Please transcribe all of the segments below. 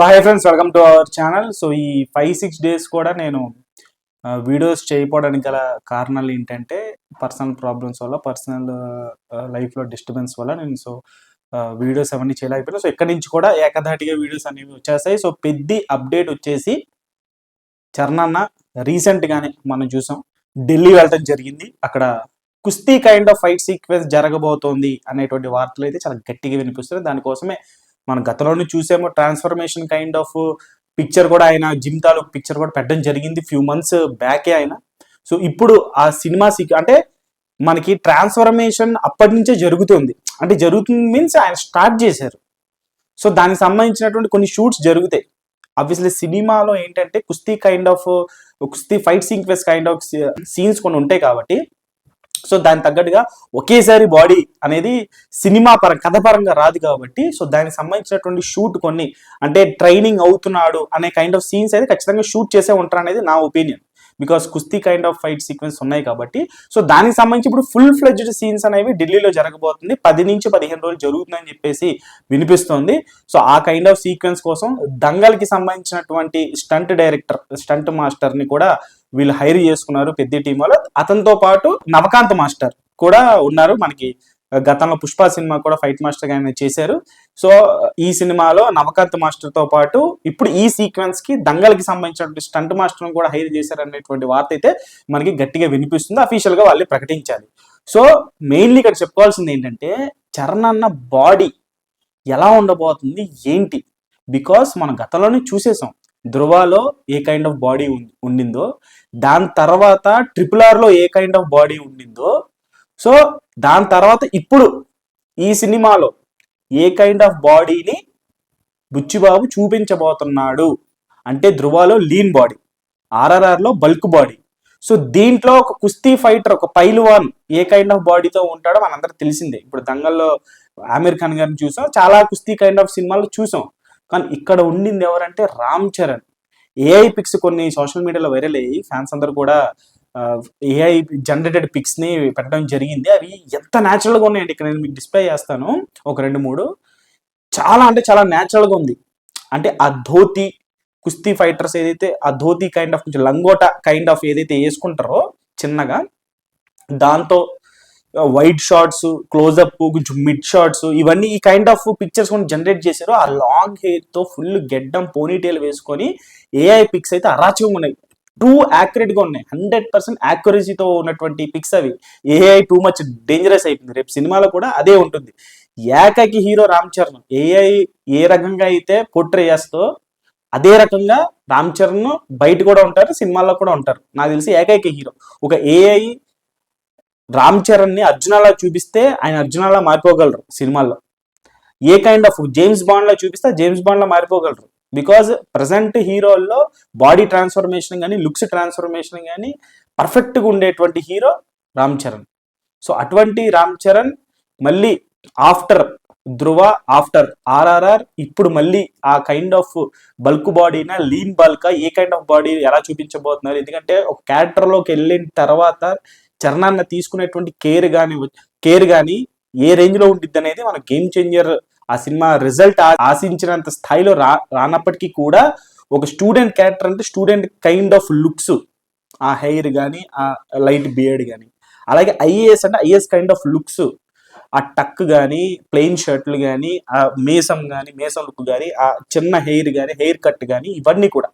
Hi friends welcome to our channel so ఈ five six days కూడా నేను videos చేయకపోవడానికి గల కారణాలు ఏంటంటే పర్సనల్ ప్రాబ్లమ్స్ వల్ల పర్సనల్ లైఫ్లో డిస్టర్బెన్స్ వల్ల నేను సో వీడియోస్ అవన్నీ చేయలేకపోయినా. సో ఇక్కడ నుంచి కూడా ఏకధాటిగా వీడియోస్ అనేవి వచ్చేస్తాయి. సో పెద్ద అప్డేట్ వచ్చేసి చరణన్న రీసెంట్గానే మనం చూసాం. ఢిల్లీ వెళ్ళటం జరిగింది. అక్కడ కుస్తీ కైండ్ ఆఫ్ ఫైట్ సీక్వెన్స్ జరగబోతోంది అనేటువంటి వార్తలు అయితే చాలా గట్టిగా వినిపిస్తుంది దానికోసమే మన గతంలోనే చూసేమో ట్రాన్స్ఫర్మేషన్ కైండ్ ఆఫ్ పిక్చర్ కూడా ఆయన జిమ్ తాలూకు పిక్చర్ కూడా పెట్టడం జరిగింది ఫ్యూ మంత్స్ బ్యాకే ఆయన. సో ఇప్పుడు ఆ సినిమా సీక్ అంటే మనకి ట్రాన్స్ఫర్మేషన్ అప్పటి నుంచే జరుగుతుంది. అంటే జరుగుతుంది మీన్స్ ఆయన స్టార్ట్ చేశారు. సో దానికి సంబంధించినటువంటి కొన్ని షూట్స్ జరుగుతాయి. ఆబ్వియస్లీ సినిమాలో ఏంటంటే కుస్తీ కైండ్ ఆఫ్ కుస్తీ fight sequence kind of scenes కొన్ని ఉంటాయి కాబట్టి సో దానికి తగ్గట్టుగా ఒకేసారి బాడీ అనేది సినిమా పరం కథ పరంగా రాదు కాబట్టి సో దానికి సంబంధించినటువంటి షూట్ కొన్ని అంటే ట్రైనింగ్ అవుతున్నాడు అనే కైండ్ ఆఫ్ సీన్స్ అయితే ఖచ్చితంగా షూట్ చేసే ఉంటారు అనేది నా ఒపీనియన్ బికాస్ కుస్తీ కైండ్ ఆఫ్ ఫైట్ సీక్వెన్స్ ఉన్నాయి కాబట్టి సో దానికి సంబంధించి ఇప్పుడు ఫుల్ ఫ్లెడ్జ్డ్ సీన్స్ అనేవి ఢిల్లీలో జరగబోతుంది. పది నుంచి పదిహేను రోజులు జరుగుతుందని చెప్పేసి వినిపిస్తోంది. సో ఆ కైండ్ ఆఫ్ సీక్వెన్స్ కోసం దంగల్కి సంబంధించినటువంటి స్టంట్ డైరెక్టర్ స్టంట్ మాస్టర్ని కూడా వీళ్ళు హైర్ చేసుకున్నారు పెద్ద టీం వాళ్ళు. అతనితో పాటు నవకాంత్ మాస్టర్ కూడా ఉన్నారు మనకి. గతంలో పుష్ప సినిమా కూడా ఫైట్ మాస్టర్ ఆయన చేశారు. సో ఈ సినిమాలో నవకాంత్ మాస్టర్తో పాటు ఇప్పుడు ఈ సీక్వెన్స్కి దంగల్కి సంబంధించినటువంటి స్టంట్ మాస్టర్ కూడా హైర్ చేశారు అనేటువంటి వార్త అయితే మనకి గట్టిగా వినిపిస్తుంది. అఫీషియల్గా వాళ్ళు ప్రకటించాలి. సో మెయిన్లీ ఇక్కడ చెప్పుకోవాల్సింది ఏంటంటే చరణ్ అన్న బాడీ ఎలా ఉండబోతుంది ఏంటి? బికాస్ మనం గతంలోనే చూసేసాం. ధృవాలో ఏ కైండ్ ఆఫ్ బాడీ ఉండిందో దాని తర్వాత ట్రిపుల్ ఆర్లో ఏ కైండ్ ఆఫ్ బాడీ ఉండిందో సో దాని తర్వాత ఇప్పుడు ఈ సినిమాలో ఏ కైండ్ ఆఫ్ బాడీని బుచ్చిబాబు చూపించబోతున్నాడు? అంటే ధృవాలో లీన్ బాడీ ఆర్ఆర్ఆర్లో బల్క్ బాడీ సో దీంట్లో ఒక కుస్తీ ఫైటర్ ఒక పైల్వాన్ ఏ కైండ్ ఆఫ్ బాడీతో ఉంటాడో మనందరికి తెలిసిందే. ఇప్పుడు దంగల్లో ఆమీర్ ఖాన్ గారిని చూసాం చాలా కుస్తీ కైండ్ ఆఫ్ సినిమాలు చూసాం. కానీ ఇక్కడ ఉండింది ఎవరంటే రామ్ చరణ్. ఏఐ పిక్స్ కొన్ని సోషల్ మీడియాలో వైరల్ అయ్యి ఫ్యాన్స్ అందరు కూడా ఏఐ జనరేటెడ్ పిక్స్ని పెట్టడం జరిగింది. అవి ఎంత న్యాచురల్గా ఉన్నాయండి ఇక్కడ నేను మీకు డిస్ప్లే చేస్తాను. ఒక రెండు మూడు. చాలా అంటే చాలా న్యాచురల్గా ఉంది. అంటే ఆ ధోతి కుస్తీ ఫైటర్స్ ఏదైతే ఆ ధోతి కైండ్ ఆఫ్ కొంచెం లంగోట కైండ్ ఆఫ్ ఏదైతే వేసుకుంటారో చిన్నగా దాంతో వైట్ షార్ట్స్ క్లోజ్అప్ కొంచెం మిడ్ షార్ట్స్ ఇవన్నీ ఈ కైండ్ ఆఫ్ పిక్చర్స్ కొన్ని జనరేట్ చేశారు. ఆ లాంగ్ హెయిర్తో ఫుల్ గెడ్డం పోనీటేల్ వేసుకొని ఏఐ పిక్స్ అయితే అరాచకంగా ఉన్నాయి. టూ యాక్యురేట్గా ఉన్నాయి. హండ్రెడ్ పర్సెంట్ యాక్యురసీతో ఉన్నటువంటి పిక్స్ అవి. ఏఐ టూ మచ్ డేంజరస్ అయిపోయింది. రేపు సినిమాలో కూడా అదే ఉంటుంది. ఏకైకి హీరో రామ్ చరణ్. ఏఐ ఏ రకంగా అయితే పోట్రే చేస్తో అదే రకంగా రామ్ చరణ్ బయట కూడా ఉంటారు సినిమాల్లో కూడా ఉంటారు. నాకు తెలిసి ఏకైక హీరో ఒక ఏఐ రామ్ చరణ్ని చూపిస్తే ఆయన అర్జునలా మారిపోగలరు సినిమాల్లో. ఏ కైండ్ ఆఫ్ జేమ్స్ బాండ్ లా చూపిస్తే జేమ్స్ బాండ్ లా మారిపోగలరు. బికాజ్ ప్రజెంట్ హీరోల్లో బాడీ ట్రాన్స్ఫర్మేషన్ కానీ లుక్స్ ట్రాన్స్ఫర్మేషన్ కానీ పర్ఫెక్ట్గా ఉండేటువంటి హీరో రామ్ చరణ్. సో అటువంటి రామ్ చరణ్ మళ్ళీ ఆఫ్టర్ ధ్రువ ఆఫ్టర్ ఆర్ఆర్ఆర్ ఇప్పుడు మళ్ళీ ఆ కైండ్ ఆఫ్ బల్క్ బాడీనా లీన్ బల్క్ ఏ కైండ్ ఆఫ్ బాడీ ఎలా చూపించబోతున్నారు? ఎందుకంటే ఒక క్యారెక్టర్లోకి వెళ్ళిన తర్వాత చరణాన్ని తీసుకునేటువంటి కేర్ కానీ కేర్ కానీ ఏ రేంజ్లో ఉంటుంది అనేది మన గేమ్ చేంజర్ ఆ సినిమా రిజల్ట్ ఆశించినంత స్థాయిలో రా రానప్పటికీ కూడా ఒక స్టూడెంట్ క్యారెక్టర్ అంటే స్టూడెంట్ కైండ్ ఆఫ్ లుక్స్ ఆ హెయిర్ కానీ ఆ లైట్ బియర్డ్ కానీ అలాగే ఐఏఎస్ అంటే ఐఏఎస్ కైండ్ ఆఫ్ లుక్స్ ఆ టక్ కానీ ప్లెయిన్ షర్ట్లు కానీ ఆ మేసం కానీ మేసం లుక్ కానీ ఆ చిన్న హెయిర్ కానీ హెయిర్ కట్ కానీ ఇవన్నీ కూడా.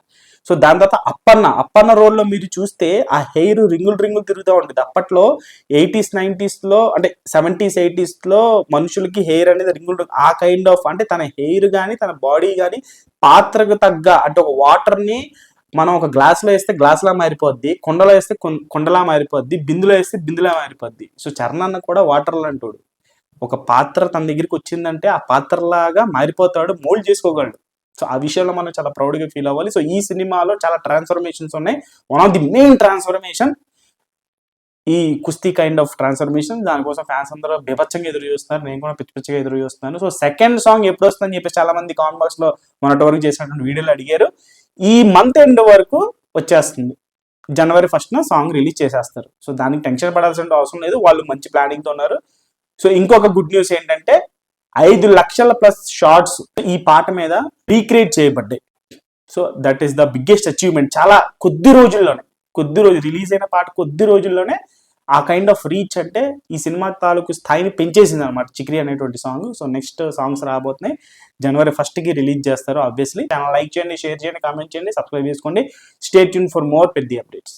సో దాని తర్వాత అప్పన్న అప్పన్న రోల్లో మీరు చూస్తే ఆ హెయిర్ రింగులు రింగులు తిరుగుతూ ఉంటుంది. అప్పట్లో ఎయిటీస్ నైంటీస్లో అంటే సెవెంటీస్ ఎయిటీస్లో మనుషులకి హెయిర్ అనేది రింగులు ఆ కైండ్ ఆఫ్ అంటే తన హెయిర్ కానీ తన బాడీ కానీ పాత్రకు తగ్గ అంటే ఒక వాటర్ని మనం ఒక గ్లాస్లో వేస్తే గ్లాస్లా మారిపోద్ది కొండలో వేస్తే కొండలా మారిపోద్ది బిందులో వేస్తే బిందులా మారిపోద్ది. సో చరణ్ కూడా వాటర్ లాంటోడు ఒక పాత్ర తన దగ్గరికి వచ్చిందంటే ఆ పాత్రలాగా మారిపోతాడు మోల్డ్ చేసుకోగలడు. సో ఆ విషయంలో మనం చాలా ప్రౌడ్గా ఫీల్ అవ్వాలి. సో ఈ సినిమాలో చాలా ట్రాన్స్ఫర్మేషన్స్ ఉన్నాయి. One of the main transformation ఈ కుస్తీ కైండ్ ఆఫ్ ట్రాన్స్ఫర్మేషన్ దానికోసం ఫ్యాన్స్ అందరూ బీభత్సంగా ఎదురు చూస్తున్నారు. నేను కూడా పిచ్చి పిచ్చిగా ఎదురు చూస్తున్నాను. సో సెకండ్ సాంగ్ ఎప్పుడు వస్తుందని చెప్పేసి చాలా మంది కామెంట్ బాక్స్లో మొన్నటి వరకు చేసినటువంటి వీడియోలు అడిగారు. ఈ మంత్ ఎండ్ వరకు వచ్చేస్తుంది. జనవరి ఫస్ట్న సాంగ్ రిలీజ్ చేసేస్తారు. సో దానికి టెన్షన్ పడాల్సిన అవసరం లేదు. వాళ్ళు మంచి ప్లానింగ్తో ఉన్నారు. సో ఇంకొక గుడ్ న్యూస్ ఏంటంటే ఐదు లక్షల ప్లస్ షార్ట్స్ ఈ పాట మీద రీక్రియేట్ చేయబడ్డాయి. So that is the biggest achievement చాలా కొద్ది రోజుల్లోనే కొద్ది రోజు రిలీజ్ అయిన పాట కొద్ది రోజుల్లోనే ఆ కైండ్ ఆఫ్ రీచ్ అంటే ఈ సినిమా తాలూకు స్థాయిని పెంచేసింది అనమాట చిక్రీ అనేటువంటి సాంగ్ సో నెక్స్ట్ సాంగ్స్ రాబోతున్నాయి. జనవరి ఫస్ట్కి రిలీజ్ చేస్తారు ఆబ్వియస్లీ ఛానల్ లైక్ చేయండి షేర్ చేయండి కామెంట్ చేయండి సబ్స్క్రైబ్ చేసుకోండి. స్టే ట్యూన్ ఫర్ మోర్ పెద్ద అప్డేట్స్